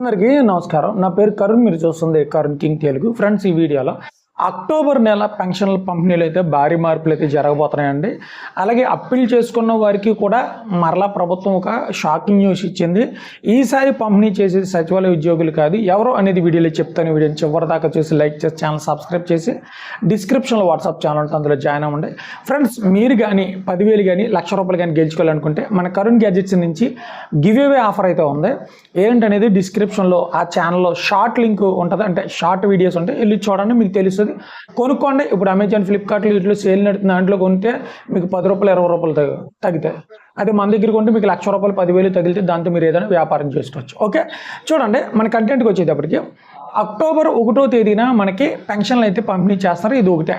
అందరికీ నమస్కారం. నా పేరు కరుణ్ మీరు చూస్తుంది కరుణ్ కింగ్ తెలుగు. ఫ్రెండ్స్ ఈ వీడియోలో అక్టోబర్ నెల పెన్షన్ల పంపిణీలు అయితే భారీ మార్పులు అయితే జరగబోతున్నాయండి. అలాగే అప్పీల్ చేసుకున్న వారికి కూడా మరలా ప్రభుత్వం ఒక షాకింగ్ న్యూస్ ఇచ్చింది. ఈసారి పంపిణీ చేసేది సచివాలయ ఉద్యోగులు కాదు ఎవరు అనేది వీడియోలో చెప్తాను. వీడియోని చివరి దాకా చూసి లైక్ చేసి ఛానల్ సబ్స్క్రైబ్ చేసి డిస్క్రిప్షన్లో వాట్సాప్ ఛానల్ ఉంటుంది అందులో జాయిన్ అవ్వండి. ఫ్రెండ్స్ మీరు కానీ పదివేలు కానీ లక్ష రూపాయలు కానీ గెలుచుకోవాలనుకుంటే మన కరుణ్ గ్యాజెట్స్ నుంచి గివ్ అవే ఆఫర్ అయితే ఉంది. ఏంటనేది డిస్క్రిప్షన్లో ఆ ఛానల్లో షార్ట్ లింక్ ఉంటుంది అంటే షార్ట్ వీడియోస్ ఉంటాయి. వెళ్ళి చూడండి మీకు తెలుస్తుంది. కొనుక్కోండి. ఇప్పుడు అమెజాన్ ఫ్లిప్కార్ట్లో ఇట్లా సేల్ నడుతుంది దాంట్లో కొంటే మీకు పది రూపాయలు ఇరవై రూపాయలు తగ్గ తగ్గుతాయి. అదే మన దగ్గర కొంటే మీకు లక్ష రూపాయలు పదివేలు తగిలితే దాంతో మీరు ఏదైనా వ్యాపారం చేసుకోవచ్చు. ఓకే? చూడండి. మన కంటెంట్కి వచ్చేటప్పటికి అక్టోబర్ ఒకటో తేదీన మనకి పెన్షన్లు అయితే పంపిణీ చేస్తారు. ఇది ఒకటే.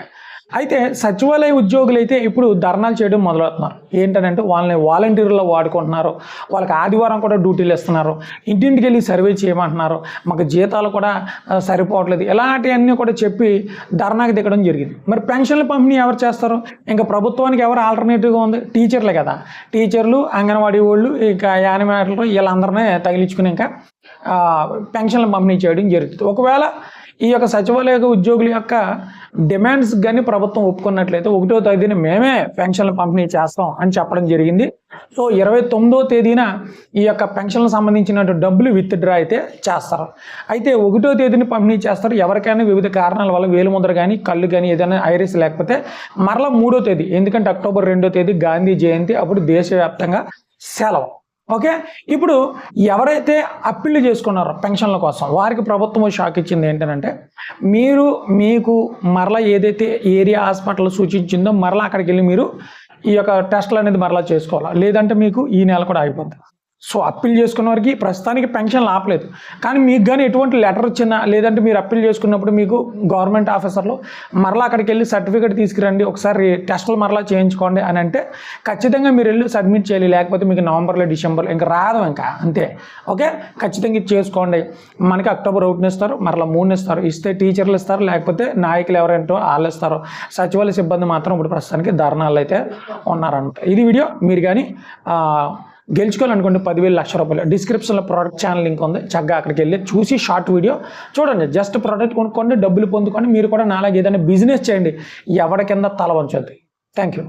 అయితే సచివాలయ ఉద్యోగులు అయితే ఇప్పుడు ధర్నాలు చేయడం మొదలవుతున్నారు. ఏంటంటే వాళ్ళని వాలంటీర్లో వాడుకుంటున్నారు. వాళ్ళకి ఆదివారం కూడా డ్యూటీలు ఇస్తున్నారు. ఇంటింటికి వెళ్ళి సర్వే చేయమంటున్నారు. మాకు జీతాలు కూడా సరిపోవట్లేదు. ఇలాంటివన్నీ కూడా చెప్పి ధర్నాకి దిగడం జరిగింది. మరి పెన్షన్ల పంపిణీ ఎవరు చేస్తారు? ఇంకా ప్రభుత్వానికి ఎవరు ఆల్టర్నేటివ్గా ఉంది? టీచర్లే కదా. టీచర్లు అంగన్వాడీ వాళ్ళు ఇంకా యానిమేటర్లు వీళ్ళందరినీ తగిలించుకుని ఇంకా పెన్షన్ల పెన్షన్లు పంపిణీ చేయడం జరుగుతుంది. ఒకవేళ ఈ యొక్క సచివాలయ ఉద్యోగుల యొక్క డిమాండ్స్ కానీ ప్రభుత్వం ఒప్పుకున్నట్లయితే ఒకటో తేదీన మేమే పెన్షన్లు పంపిణీ చేస్తాం అని చెప్పడం జరిగింది. సో ఇరవై తొమ్మిదో తేదీన ఈ యొక్క పెన్షన్లకు సంబంధించిన డబ్బులు విత్ డ్రా అయితే చేస్తారు. అయితే ఒకటో తేదీని పంపిణీ చేస్తారు. ఎవరికైనా వివిధ కారణాల వల్ల వేలుముద్ర కానీ కళ్ళు కానీ ఏదైనా ఐరిస్ లేకపోతే మరలా మూడో తేదీ ఎందుకంటే అక్టోబర్ రెండో తేదీ గాంధీ జయంతి అప్పుడు దేశవ్యాప్తంగా సెలవు. ఓకే? ఇప్పుడు ఎవరైతే అప్పీల్ చేసుకున్నారో పెన్షన్ల కోసం వారికి ప్రభుత్వం షాక్ ఇచ్చింది ఏంటంటే మీరు మీకు మరలా ఏదైతే ఏరియా హాస్పిటల్ సూచించిందో మరలా అక్కడికి వెళ్ళి మీరు ఈ యొక్క టెస్ట్లు అనేది మరలా చేసుకోవాలి? లేదంటే మీకు ఈ నెల కూడా అయిపోద్ది సో అప్పీల్ చేసుకున్న వారికి ప్రస్తుతానికి పెన్షన్లు ఆపలేదు. కానీ మీకు కానీ ఎటువంటి లెటర్ వచ్చినా లేదంటే మీరు అప్పీల్ చేసుకున్నప్పుడు మీకు గవర్నమెంట్ ఆఫీసర్లు మరలా అక్కడికి వెళ్ళి సర్టిఫికేట్ తీసుకురండి ఒకసారి టెస్టులు మరలా చేయించుకోండి అని అంటే ఖచ్చితంగా మీరు వెళ్ళి సబ్మిట్ చేయాలి. లేకపోతే మీకు నవంబర్లో డిసెంబర్లో ఇంకా రాదు ఇంకా. అంతే. ఓకే? ఖచ్చితంగా ఇది చేసుకోండి. మనకి అక్టోబర్ ఒకటిని ఇస్తారు మరలా మూడుని ఇస్తారు. ఇస్తే టీచర్లు ఇస్తారు లేకపోతే నాయకులు ఎవరంటో వాళ్ళు ఇస్తారు. సచివాలయ సిబ్బంది మాత్రం ఇప్పుడు ప్రస్తుతానికి ధర్నాలు అయితే ఉన్నారంట ఇది వీడియో. మీరు కానీ గెలుచుకోవాలనుకోండి పదివేలు లక్ష రూపాయలు. డిస్క్రిప్షన్లో ప్రోడక్ట్ ఛానల్ లింక్ ఉంది. చక్కగా అక్కడికి వెళ్ళి చూసి షార్ట్ వీడియో చూడండి. జస్ట్ ప్రోడక్ట్ కొనుక్కోండి డబ్బులు పొందుకొని మీరు కూడా నాలాగే ఏదైనా బిజినెస్ చేయండి. ఎవరి కింద తల వంచొద్దు. Thank you